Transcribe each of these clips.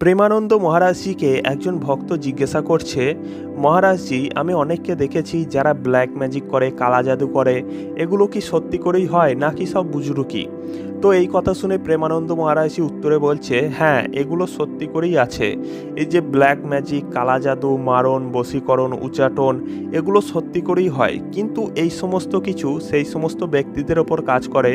প্রেমানন্দ মহারাজজিকে একজন ভক্ত জিজ্ঞাসা করছে, মহারাজজি, আমি অনেককে দেখেছি যারা ব্ল্যাক ম্যাজিক করে, কালা জাদু করে। এগুলো কি সত্যি করেই হয়, নাকি সব বুজরুকি? তো এই কথা শুনে প্রেমানন্দ মহারাজজি উত্তরে বলছে হ্যাঁ এগুলো সত্যি করেই আছে। এই যে ব্ল্যাক ম্যাজিক, কালা জাদু, মারণ, বশীকরণ, উচাটন, এগুলো সত্যি করেই হয়। কিন্তু এই সমস্ত কিছু সেই সমস্ত ব্যক্তিদের ওপর কাজ করে,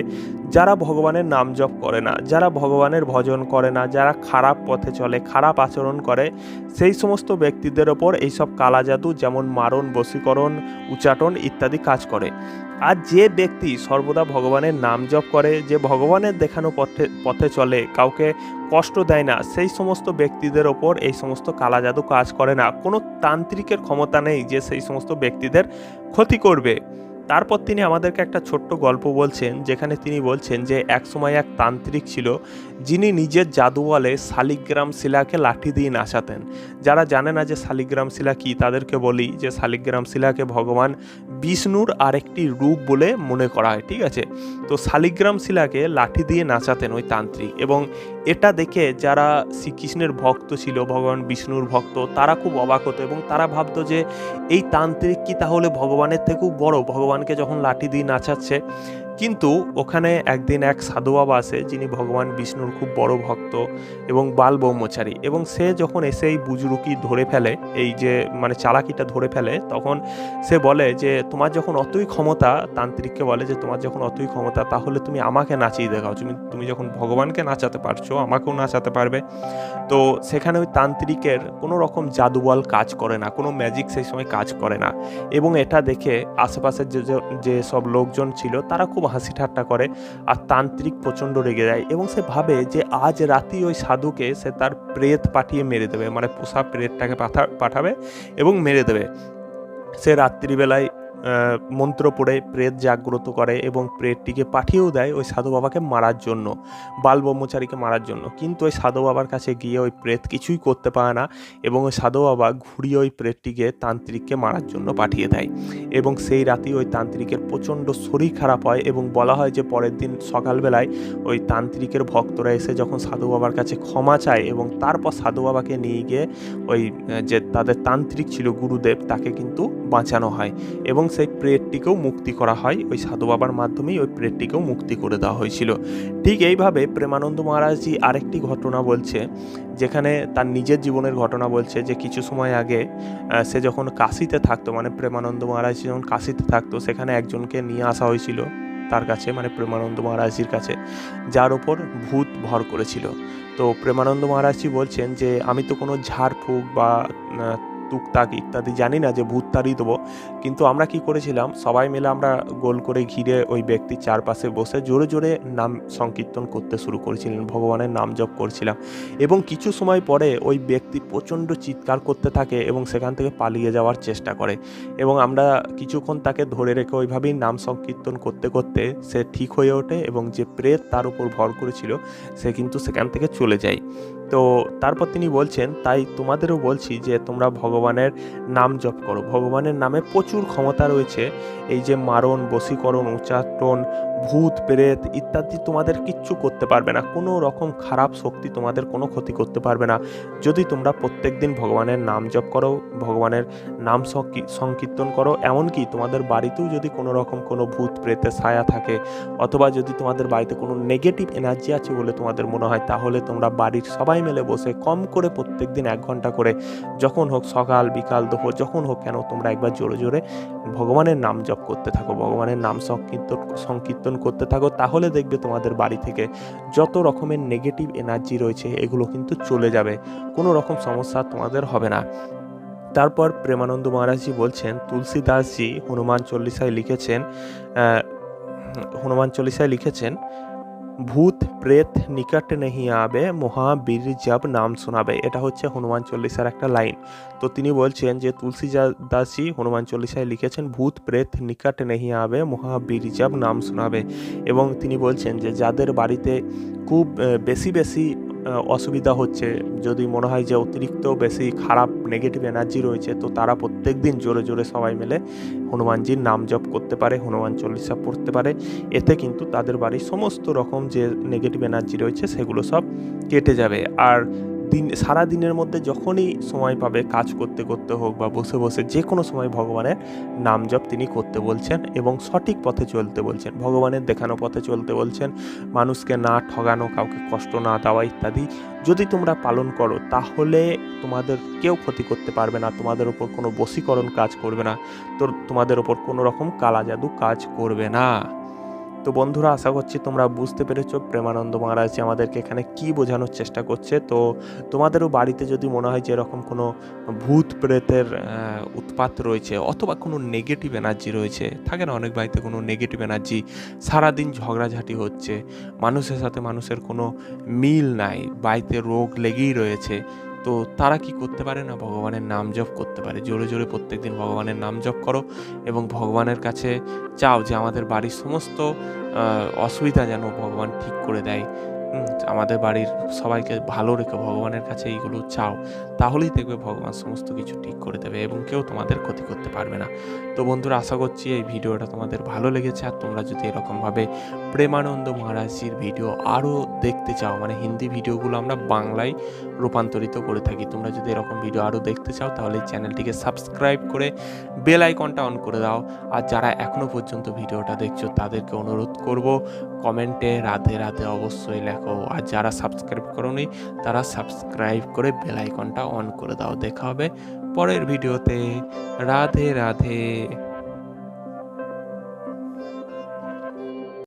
যারা ভগবানের নাম জপ করে না, যারা ভগবানের ভজন করে না, যারা খারাপ পথে চলে, খারাপ আচরণ করে, সেই সমস্ত ব্যক্তিদের ওপর এইসব কালা জাদু, যেমন মারণ, বশীকরণ, উচাটন ইত্যাদি কাজ করে। আর যে ব্যক্তি সর্বদা ভগবানের নাম জপ করে, যে ভগবানের দেখানো পথে পথে চলে, কাউকে কষ্ট দেয় না, সেই সমস্ত ব্যক্তিদের ওপর এই সমস্ত কালা জাদু কাজ করে না। কোনো তান্ত্রিকের ক্ষমতা নেই যে সেই সমস্ত ব্যক্তিদের ক্ষতি করবে। তারপর তিনি আমাদেরকে একটা ছোট্ট গল্প বলছেন, যেখানে তিনি বলছেন যে একসময় এক তান্ত্রিক ছিল, যিনি নিজের জাদু বলে শালিগ্রাম শিলাকে লাঠি দিয়ে নাচাতেন। যারা জানে না যে শালিগ্রাম শিলা কী, তাদেরকে বলি যে শালিগ্রাম শিলাকে ভগবান বিষ্ণুর আরেকটি রূপ বলে মনে করা হয়, ঠিক আছে? তো শালিগ্রাম শিলাকে লাঠি দিয়ে নাচাতেন ওই তান্ত্রিক এবং এটা দেখে যারা শ্রীকৃষ্ণের ভক্ত ছিল, ভগবান বিষ্ণুর ভক্ত, তারা খুব অবাক হতো এবং তারা ভাবতো যে, এই তান্ত্রিক কি তাহলে ভগবানের থেকেও বড়? ভগবানকে যখন লাঠি দিয়ে নাচাচ্ছে কিন্তু ওখানে একদিন এক সাধু বাবা আসে, যিনি ভগবান বিষ্ণুর খুব বড় ভক্ত এবং বাল ব্রহ্মচারী। এবং সে যখন এসে এই বুজরুকি ধরে ফেলে, এই যে মানে চালাকিটা ধরে ফেলে, তখন সে বলে যে, তোমার যখন অতই ক্ষমতা, তান্ত্রিককে বলে যে, তোমার যখন অতই ক্ষমতা, তাহলে তুমি আমাকে নাচিয়ে দেখাও। তুমি তুমি যখন ভগবানকে নাচাতে পারছ, আমাকেও নাচাতে পারবে। তো সেখানে ওই তান্ত্রিকের কোনো রকম জাদুবল কাজ করে না, কোনো ম্যাজিক সেই সময় কাজ করে না। এবং এটা দেখে আশেপাশের যে, যে- সব লোকজন ছিল, তারা খুব হাসি ঠাট্টা করে আর তান্ত্রিক প্রচণ্ড রেগে যায় এবং সে ভাবে যে আজ রাতি ওই সাধুকে সে তার প্রেত পাঠিয়ে মেরে দেবে মানে পোষা প্রেতটাকে পাঠা পাঠাবে এবং মেরে দেবে। সে রাত্রিবেলায় মন্ত্র পড়ে, প্রেত জাগ্রত করে এবং প্রেতটিকে পাঠিয়েও দেয় ওই সাধু বাবাকে মারার জন্য বাল ব্রহ্মচারীকে মারার জন্য। কিন্তু ওই সাধু বাবার কাছে গিয়ে ওই প্রেত কিছুই করতে পারে না এবং ওই সাধু বাবা ঘুরিয়ে ওই প্রেতটিকে তান্ত্রিককে মারার জন্য পাঠিয়ে দেয় এবং সেই রাতেই ওই তান্ত্রিকের প্রচণ্ড শরীর খারাপ হয় এবং বলা হয় যে পরের দিন সকালবেলায় ওই তান্ত্রিকের ভক্তরা এসে যখন সাধু বাবার কাছে ক্ষমা চায় এবং তারপর সাধু বাবাকে নিয়ে গিয়ে ওই যে তাদের তান্ত্রিক ছিল গুরুদেব, তাকে কিন্তু বাঁচানো হয় এবং সেই প্রেতটিকেও মুক্তি করা হয়। ওই সাধু বাবার মাধ্যমেই ওই প্রেতটিকেও মুক্তি করে দেওয়া হয়েছিল। ঠিক এইভাবে প্রেমানন্দ মহারাজজি আরেকটি ঘটনা বলছে, যেখানে তার নিজের জীবনের ঘটনা বলছে যে, কিছু সময় আগে সে যখন কাশিতে থাকতো মানে প্রেমানন্দ মহারাজ যখন কাশিতে থাকতো, সেখানে একজনকে নিয়ে আসা হয়েছিল তার কাছে মানে প্রেমানন্দ মহারাজজির কাছে, যার ওপর ভূত ভর করেছিল। তো প্রেমানন্দ মহারাজজি বলছেন যে, আমি তো কোনো ঝাড়ফুঁক বা টুকটাক ইত্যাদি জানি না যে ভূত তাড়িয়ে দেবো। কিন্তু আমরা কি করেছিলাম? সবাই মিলে আমরা গোল করে ঘিরে ওই ব্যক্তির চারপাশে বসে জোরে জোরে নাম সংকীর্তন করতে শুরু করেছিলেন, ভগবানের নাম জপ করছিলাম। এবং কিছু সময় পরে ওই ব্যক্তি প্রচণ্ড চিৎকার করতে থাকে এবং সেখান থেকে পালিয়ে যাওয়ার চেষ্টা করে। এবং আমরা কিছুক্ষণ তাকে ধরে রেখে ওইভাবেই নাম সংকীর্তন করতে করতে সে ঠিক হয়ে ওঠে এবং যে প্রেত তার উপর ভর করেছিল, সে কিন্তু সেখান থেকে চলে যায়। তো তারপর তিনি বলছেন, তাই তোমাদেরও বলছি যে তোমরা ভগবানের নাম জপ করো। ভগবানের নামে প্রচুর ক্ষমতা রয়েছে। এই যে মারণ, বশীকরণ, উচ্চাটন, ভূত, প্রেত ইত্যাদি তোমাদের কিচ্ছু করতে পারবে না। কোনো রকম খারাপ শক্তি তোমাদের কোনো ক্ষতি করতে পারবে না। যদি তোমরা প্রত্যেক দিন ভগবানের নাম জপ করো, ভগবানের নাম সংকীর্তন করো, এমনকি তোমাদের বাড়িতেও যদি কোনো রকম কোনো ভূত, প্রেতের ছায়া থাকে, অথবা যদি তোমাদের বাড়িতে কোনো নেগেটিভ এনার্জি আছে বলে তোমাদের মনে হয়, তাহলে তোমরা বাড়ির সবাই মিলে বসে, কম করে প্রত্যেক দিন এক ঘণ্টা করে, যখন হোক সকাল, বিকাল, দুপুর, যখন হোক কেন তোমরা একবার জোরে জোরে ভগবানের নাম জপ করতে থাকো, ভগবানের নাম সংকীর্তন সংকীর্তন করতে থাকো, তাহলে দেখবে তোমাদের বাড়ি থেকে যত রকমের নেগেটিভ এনার্জি রয়েছে, এগুলো কিন্তু চলে যাবে। কোনো রকম সমস্যা তোমাদের হবে না। তারপর প্রেমানন্দ মহারাজজি বলছেন, তুলসীদাসজি হনুমান চল্লিশায় লিখেছেন হনুমান চল্লিশায় লিখেছেন ভূত প্রেত নিকট নেহি আবে, মহাবীর জব নাম শোনাবে। এটা হচ্ছে হনুমান চল্লিশার একটা লাইন। তো তিনি বলছেন যে তুলসী দাসী হনুমান চল্লিশায় লিখেছেন, ভূত প্রেত নিকট নেহি আবে, মহাবীর জব নাম শোনাবে। এবং তিনি বলছেন যে, যাদের বাড়িতে খুব বেশি বেশি অসুবিধা হচ্ছে। যদি মনে হয় যে অতিরিক্ত বেশি খারাপ নেগেটিভ এনার্জি রয়েছে, তো তারা প্রত্যেক দিন জোরে জোরে সবাই মিলে হনুমানজির নাম জপ করতে পারে, হনুমান চল্লিশা পড়তে পারে। এতে কিন্তু তাদের বাড়ির সমস্ত রকম যে নেগেটিভ এনার্জি রয়েছে, সেগুলো সব কেটে যাবে। আর দিন, সারা দিনের মধ্যে যখনই সময় পাবে কাজ করতে করতে হোক বা বসে বসে যে কোনো সময় ভগবানের নাম জপ তিনি করতে বলছেন এবং সঠিক পথে চলতে বলছেন। ভগবানের দেখানো পথে চলতে বলছেন, মানুষকে না ঠগানো, কাউকে কষ্ট না দেওয়া ইত্যাদি। যদি তোমরা পালন করো, তাহলে তোমাদের কেউ ক্ষতি করতে পারবে না, তোমাদের ওপর কোনো বশীকরণ কাজ করবে না তো তোমাদের ওপর কোনো রকম কালা জাদু কাজ করবে না। তো বন্ধুরা, আশা করছি তোমরা বুঝতে পেরেছ। প্রেমানন্দ মহারাজ আমাদেরকে এখানে কি বোঝানোর চেষ্টা করছে। তো তোমাদেরও বাড়িতে যদি মনে হয় যে এরকম কোনো ভূত প্রেতের উৎপাত রয়েছে অথবা কোনো নেগেটিভ এনার্জি রয়েছে, থাকে না অনেক বাড়িতে কোনো নেগেটিভ এনার্জি সারাদিন ঝগড়াঝাটি হচ্ছে, মানুষের সাথে মানুষের কোনো মিল নাই, বাড়িতে রোগ লেগেই রয়েছে তো তারা কি করতে পারে না? ভগবানের নাম জপ করতে পারে। জোরে জোরে প্রত্যেকদিন ভগবানের নাম জপ করো এবং ভগবানের কাছে চাও যে আমাদের বাড়ির সমস্ত অসুবিধা যেন ভগবান ঠিক করে দেয়। আমাদের বাড়ির সবাইকে ভালো রেখে, ভগবানের কাছে এইগুলো চাও, তাহলেই দেখবে ভগবান সমস্ত কিছু ঠিক করে দেবে এবং কেউ তোমাদের ক্ষতি করতে পারবে না। তো বন্ধুরা, আশা করছি এই ভিডিওটা তোমাদের ভালো লেগেছে। আর তোমরা যদি এরকমভাবে প্রেমানন্দ মহারাজজির ভিডিও আরও দেখতে চাও মানে হিন্দি ভিডিওগুলো আমরা বাংলায় রূপান্তরিত করে থাকি, তোমরা যদি এরকম ভিডিও আরও দেখতে চাও, তাহলে চ্যানেলটিকে সাবস্ক্রাইব করে বেল আইকনটা অন করে দাও। আর যারা এখনও পর্যন্ত ভিডিওটা দেখছ, তাদেরকে অনুরোধ করব, কমেন্টে রাধে রাধে অবশ্যই লেখো। আর যারা সাবস্ক্রাইব করোনি, তারা সাবস্ক্রাইব করে বেল আইকনটা অন করে দাও। দেখা হবে পরের ভিডিওতে রাধে রাধে।